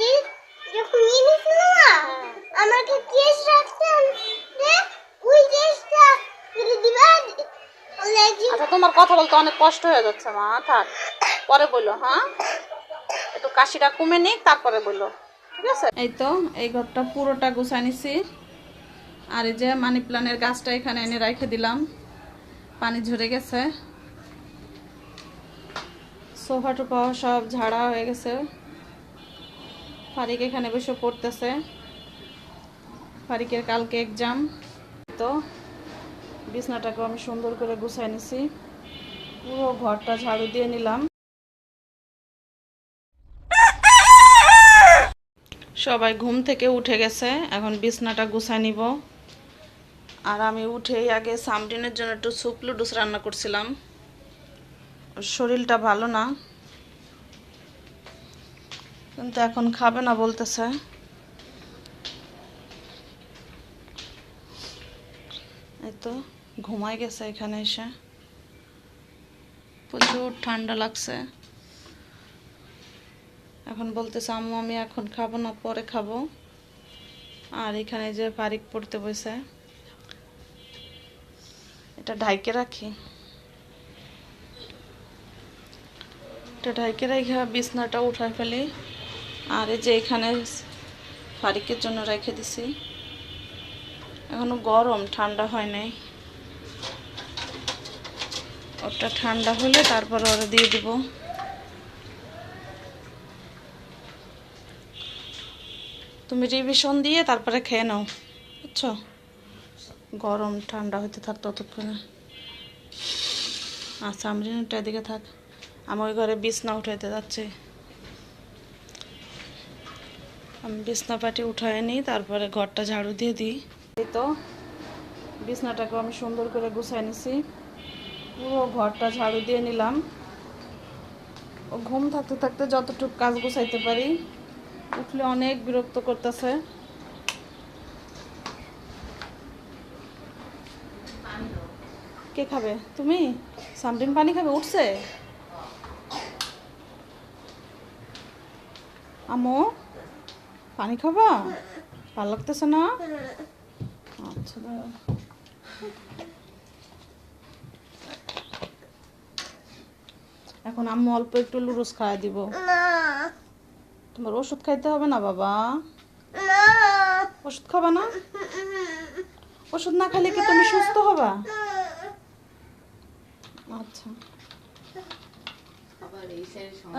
যে যখন না আমাকে কেস রাখতেন। যে ওই কেসটা ফিরে দিবা? আচ্ছা তোমার কথা বলতে অনেক কষ্ট হয়ে যাচ্ছে মা। থাক পরে বলল হ্যাঁ? একটু কাশিটা কমে নিক তারপরে বলল ঠিক আছে? এই তো এই ঘরটা পুরোটা গুছাই নিছি। আর এই যে মানি প্লান্টের গাছটা এখানে এনে রেখে দিলাম। পানি ঝরে গেছে। সোফা টোফা সব ঝাড়া হয়ে গেছে। ফারিক এখানে বসে পড়তেছে। ফারিকের কালকে এক্সাম তো বিছনাটাকেও আমি সুন্দর করে গুছাই নিছি। পুরো ঘরটা ঝাড়ু দিয়ে নিলাম। সবাই ঘুম থেকে উঠে গেছে। এখন বিছনাটা গুছাই নিব। আর আমি উঠেই আগে সামডিনের জন্য একটু স্যুপ লুডুস রান্না করছিলাম। শরীরটা ভালো না। কিন্তু এখন খাবে না বলতেছে। এই তো ঘুমাই গেছে এখানে এসে। প্রচুর ঠান্ডা লাগছে। এখন বলতেছে, আম্মু, আমি এখন খাব না, পরে খাব। আর এখানে যে ফারিক পড়তে বসে, এটা ঢাইকে রাখি। এটা ঢাইকে রেখে বিছনাটা উঠায় ফেলি। আর এই যে এখানে ফারিকের জন্য রেখে দিছি। এখনও গরম, ঠান্ডা হয় নাই। ওটা ঠান্ডা হলে তারপর ওরা দিয়ে দিব। তুমি রিভিশন দিয়ে তারপরে খেয়ে নাও, বুঝছ? গরম, ঠান্ডা হতে থাক ততক্ষণে। আচ্ছা আমরিনটা এদিকে থাক। আমার ওই ঘরে বিছনা উঠাইতে যাচ্ছি। আমি বিছনা পাটি উঠাই নিই তারপরে ঘরটা ঝাড়ু দিয়ে দিই। এই তো বিছনাটাকে আমি সুন্দর করে গুছাই নিছি। পুরো ঘরটা ঝাড়ু দিয়ে নিলাম। ও ঘুম থাকতে থাকতে যতটুকু কাজ গুছাইতে পারি, উঠলে অনেক বিরক্ত করতেছে। কে খাবে? তুমি? সামরিন পানি খাবে? উঠছে? আমো পানি খাবা? ভালো লাগতেছে না? আচ্ছা দাঁড়াও। এখন আম্মু অল্প একটু লুরুস খাওয়া দিব। তোমার ওষুধ খাইতে হবে না বাবা? ওষুধ খাবা না? ওষুধ না খেলে কি তুমি সুস্থ হবা? আচ্ছা।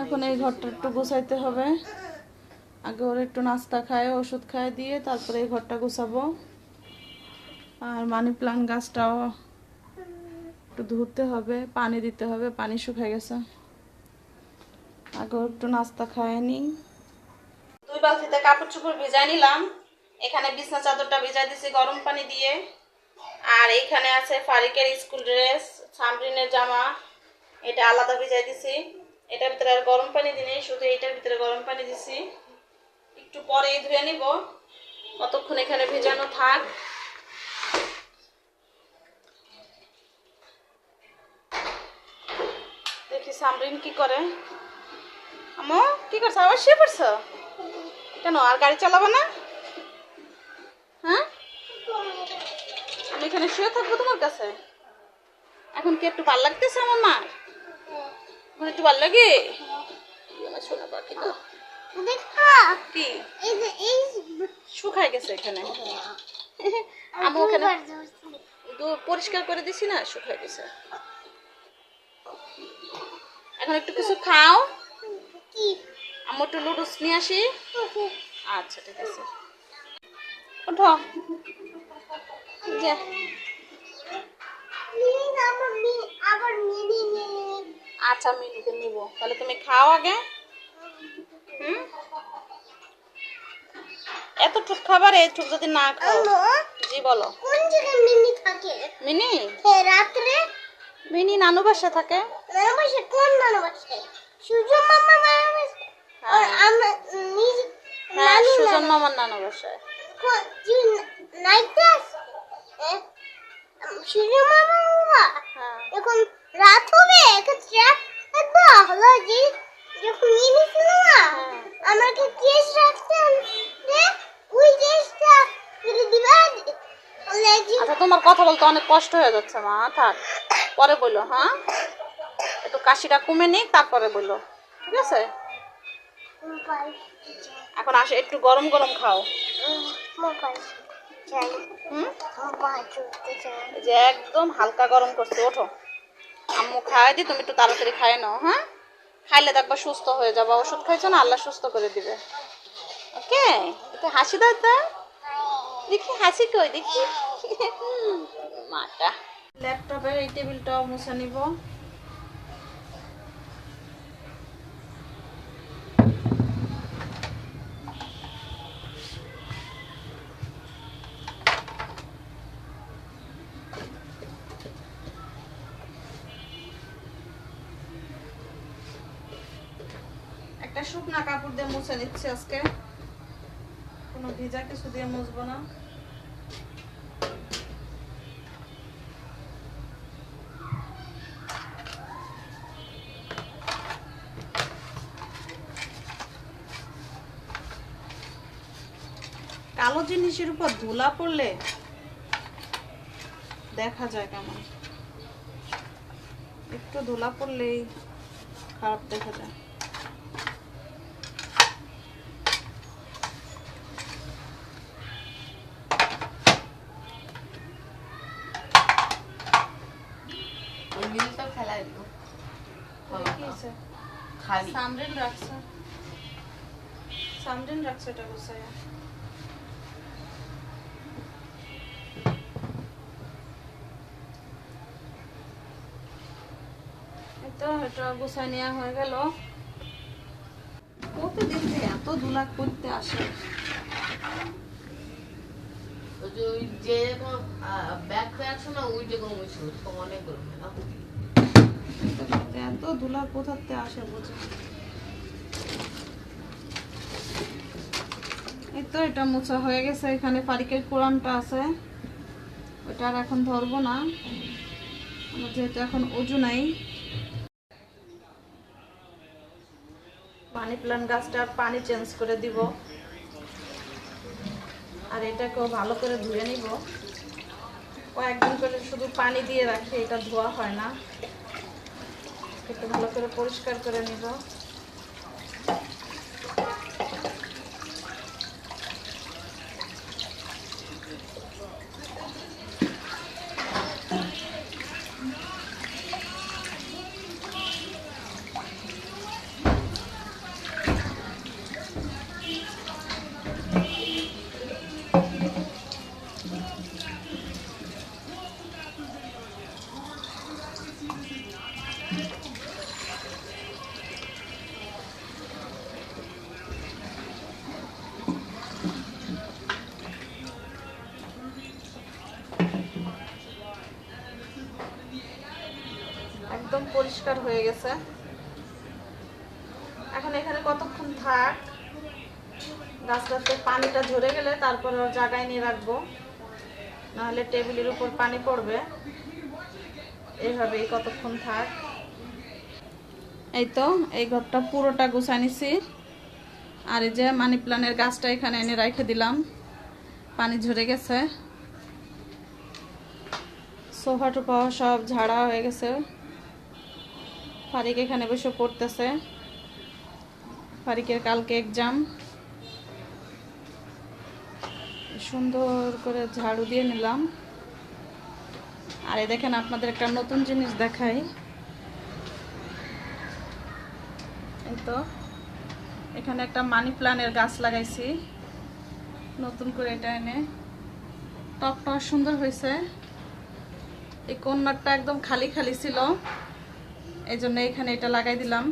এখন এই ঘরটা একটু গোছাইতে হবে। আগে ওর একটু নাস্তা খায়, ওষুধ খায় দিয়ে তারপরে এই ঘরটা গোছাবো। আর মানি প্লান্ট গাছটাও একটু ধুতে হবে, পানি দিতে হবে, পানি শুকিয়ে গেছে। আগে একটু নাস্তা খায় নিই দুই বালতিতে কাপড় চোপড় ভিজাই নিলাম। এখানে বিছনা চাদরটা ভিজাই দিছি গরম পানি দিয়ে। আর এখানে আছে ফারিকের স্কুল ড্রেস, সামরিনের জামা, এটা আলাদা ভিজাই দিছি। এটার ভিতরে আর গরম পানি দিই শুধু এটার ভিতরে গরম পানি দিছি। একটু পরেই ধুয়ে নিব। কতক্ষণ এখানে ভেজানো থাক। দেখি সামরিন কি করে। আমো কি করছ? আবার শুয়ে পড়ছো? কেন, আর গাড়ি চালাবো না? হ্যাঁ? আমি এখানে শুয়ে থাকব তোমার কাছে? এখন কি একটু ভালো লাগতেছে আমার মা এখন একটু ভালো লাগে? আমার সোনা পাখি কি? এই শুকায় গেছে এখানে। আমি ওখানে পরিষ্কার করে দিছি না শুকায় গেছে। এখন একটু কিছু খাও। কি? আমি একটু লুডুস নিয়ে আসি। আচ্ছা ঠিক আছে। ওঠো। যে। আমার আচ্ছা মিনিকে নিব। তাহলে তুমি খাও আগে। হুম? এতটুক খাবার এইটুক যদি না খাও। জি বলো। কোন জায়গায় মিনি থাকে? মিনি? হে রাত্রে? মিনি নানু বাসা থাকে। নানা বসে? কোন নানা বসে? সূর্য মামা নানা বসে? আর হ্যাঁ। আমরা নিজ হ্যাঁ নানু সুজন মামার নানু বাসায় কোন নাইতে আসে সূর্য মামা হ্যাঁ। এখন রাত হবে এখন রাত হলো যে যখন না আমাকে কেস রে ওই কেসটা দিবা? আচ্ছা তোমার কথা বলতে অনেক কষ্ট হয়ে যাচ্ছে মা। থাক পরে বলো হ্যাঁ? একটু কাশিটা কমে নেই তারপরে বলো। ঠিক আছে? এখন আসে একটু গরম গরম খাও। যে একদম হালকা গরম করছে ওঠো। আম্মু খাওয়াই দি তুমি একটু তাড়াতাড়ি খাই নাও হ্যাঁ? খাইলে দেখবা সুস্থ হয়ে যাবা। ওষুধ খাইছো না, আল্লাহ সুস্থ করে দিবে। ওকে? হাসি দাও তো দেখি, হাসি কই? দেখি। মাটা। ল্যাপটপের এই টেবিলটাও মুছে নিব একটা শুকনা কাপড় দিয়ে মুছে নিচ্ছি আজকে। কোনো ভিজা কিছু দিয়ে মুছবো না। কালো জিনিসের উপর ধুলা পড়লে দেখা যায় কেমন। একটু ধুলা পড়লেই খারাপ দেখা যায় ওই মিলটা ফেলাই দিও কি হয়েছে? খালি। সামরিন রাখছে। সামরিন রাখছে এটা তো এটা গুছাই নেওয়া হয়ে গেল। প্রতিদিন যে এত ধুলা করতে আসে? ওই যে ব্যাগ ব্যাগ শোনা ওই যে কোনো ছিল তো মনে এত ধুলা কোথাতে আসে বুঝে? এই তো এটা মোছা হয়ে গেছে, এখানে ফারিকের কোরআনটা আছে। ওটা আর এখন ধরবো না। আমার যেহেতু এখন উজু নাই। পানি প্লান্ট গাছটার পানি চেঞ্জ করে দিব। আর এটাকেও ভালো করে ধুয়ে নিব। কয়েকদিন করে শুধু পানি দিয়ে রাখি, এটা ধোয়া হয় না। একটু ভালো করে পরিষ্কার করে নিব। পরিষ্কার হয়ে গেছে। এখন এখানে কতক্ষণ থাক? গাছটাতে পানিটা ঝরে গেলে তারপর জায়গায় নিয়ে রাখব। নাহলে টেবিলের উপর পানি পড়বে। এইভাবেই কতক্ষণ থাক। এই তো এই ঘরটা পুরোটা গুছাই নিছি। আর এই যে মানি প্লান্টের গাছটা এখানে এনে রেখে দিলাম। পানি ঝরে গেছে। সোফা টোফা সব ঝাড়া হয়ে গেছে। ফারিক এখানে বসে পড়তেছে। ফারিকের কালকে এক্সাম সুন্দর করে ঝাড়ু দিয়ে নিলাম। আর এই দেখেন, আপনাদের একটা নতুন জিনিস দেখাই। এই তো, এখানে একটা মানি প্লান্টের গাছ লাগাইছি। নতুন করে এটা এনে। টপটা সুন্দর হয়েছে। এই কন্যারটা একদম খালি খালি ছিল। এই জন্য এখানে এটা লাগাই দিলাম।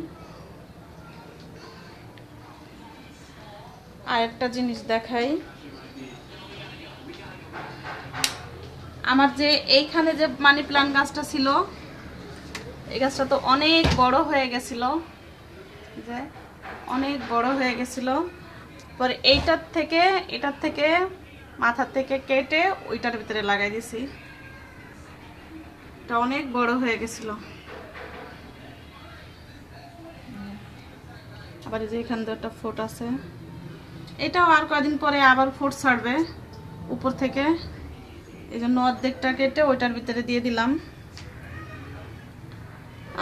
আর একটা জিনিস দেখাই। আমার যে এইখানে যে মানি প্লান্ট গাছটা ছিল, এই গাছটা তো অনেক বড় হয়ে গেছিল। যে অনেক বড় হয়ে গেছিল। পরে এইটার থেকে, এটার থেকে মাথার থেকে কেটে ওইটার ভিতরে লাগাই দিছি। এটা অনেক বড় হয়ে গেছিল। আবার যে এখান দিয়ে একটা ফোট আছে। এটাও আর কয়দিন পরে আবার ফোট ছাড়বে উপর থেকে। এই জন্য অর্ধেকটা কেটে ওইটার ভিতরে দিয়ে দিলাম।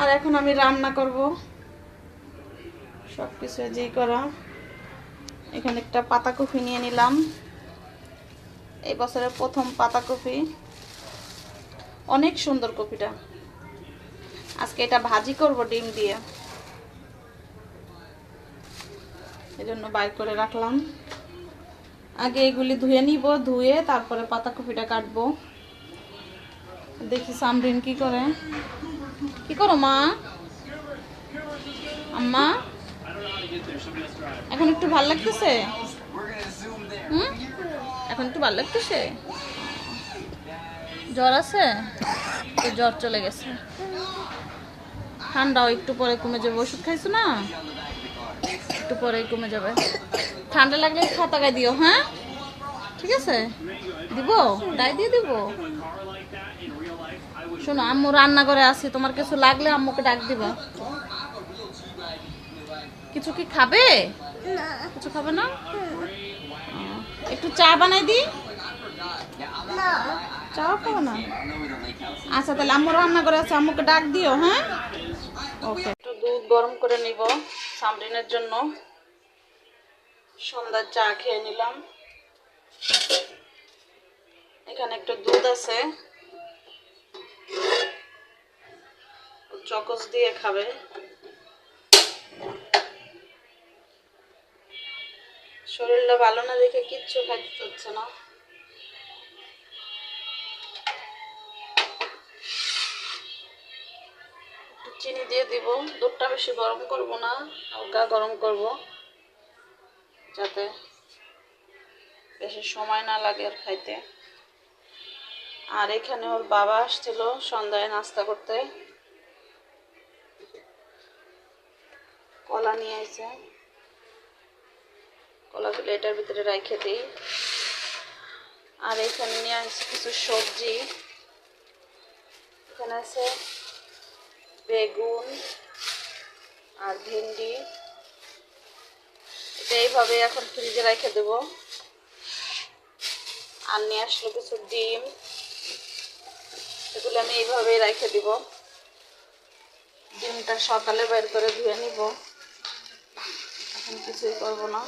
আর এখন আমি রান্না করব। সব কিছু যে করা। এখানে একটা পাতাকপি নিয়ে নিলাম। এই বছরের প্রথম পাতাকপি। অনেক সুন্দর কপিটা। আজকে এটা ভাজি করব ডিম দিয়ে। এই জন্য বাইর করে রাখলাম। আগে এগুলি ধুয়ে নিব, ধুয়ে তারপরে পাতাকপিটা কাটবো। দেখি সামরিন কি করে। কি করো মা? আম্মা? এখন একটু ভালো লাগতেছে? হুম? এখন একটু ভালো লাগতেছে? জ্বর আছে? জ্বর চলে গেছে। ঠান্ডাও একটু পরে কমে যাবে। ওষুধ খাইছো না? একটু পরেই কমে যাবে। ঠান্ডা লাগলে খাতা গায়ে দিও হ্যাঁ? ঠিক আছে? দিব? ডাই দিয়ে দিব? শোনো, আম্মু রান্না করে আসি তোমার কিছু লাগলে আম্মুকে ডাক দিবা। কিছু কি খাবে? কিছু খাবে না? একটু চা বানাই দি। চা খাব না? আচ্ছা তাহলে আম্মু রান্না করে আছে, আম্মুকে ডাক দিও হ্যাঁ? ওকে। গরম করে নিব সামরিনের জন্য। সন্ধ্যার চা খেয়ে নিলাম। এখানে একটু দুধ আছে। চকস দিয়ে খাবে। শরীরটা ভালো না দেখে কিচ্ছু খাইতে হচ্ছে না। চিনি দিয়ে দিব। দুধটা বেশি গরম করব না, হালকা গরম করব, যাতে বেশি সময় না লাগে আর খাইতে। আর এখানে ওর বাবা আসছিল সন্ধ্যায় নাস্তা করতে। কলা নিয়ে আইছে। কলাগুলো এটার ভিতরে রাখে দিই। আর এখানে নিয়ে আসছে কিছু সবজি। এখানে আছে বেগুন আর ভেন্ডি। এটা এইভাবে এখন ফ্রিজে রেখে দেবো। আর নিয়ে আসলো কিছু ডিম। এগুলো আমি এইভাবেই রেখে দিব। ডিমটা সকালে বের করে ধুয়ে নিব। এখন কিছুই করব না।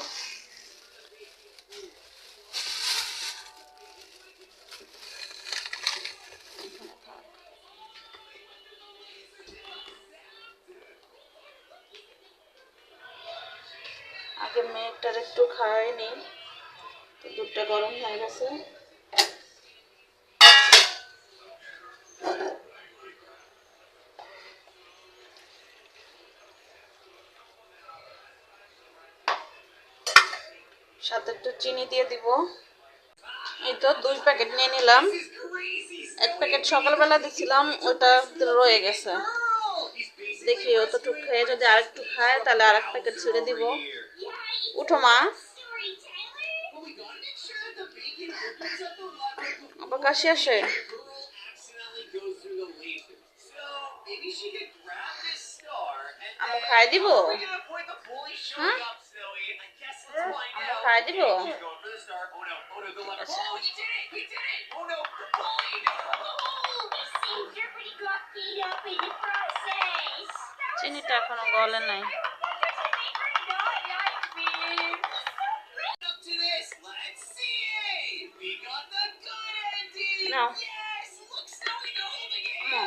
একটু খাওয়াইনি তো দুধটা গরম হয়ে গেছে। সাথে একটু চিনি দিয়ে দিব। এই তো দুই প্যাকেট নিয়ে নিলাম। এক প্যাকেট সকালবেলা দিছিলাম, ওটা রয়ে গেছে। দেখি অতটুক খেয়ে যদি আরেকটু খায়, তাহলে আরেক প্যাকেট ছেড়ে দিব। উঠো মা। আবার কাশি আসে। আমু খাই দিব? হ্যাঁ? খাই দিব। চিনিটা এখনও গলে নাই। নাও আমু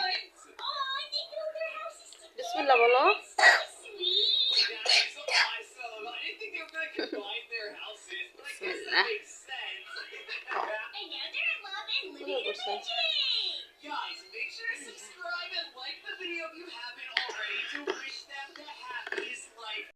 বিসমিল্লাহ বলো বিসমিল্লাহ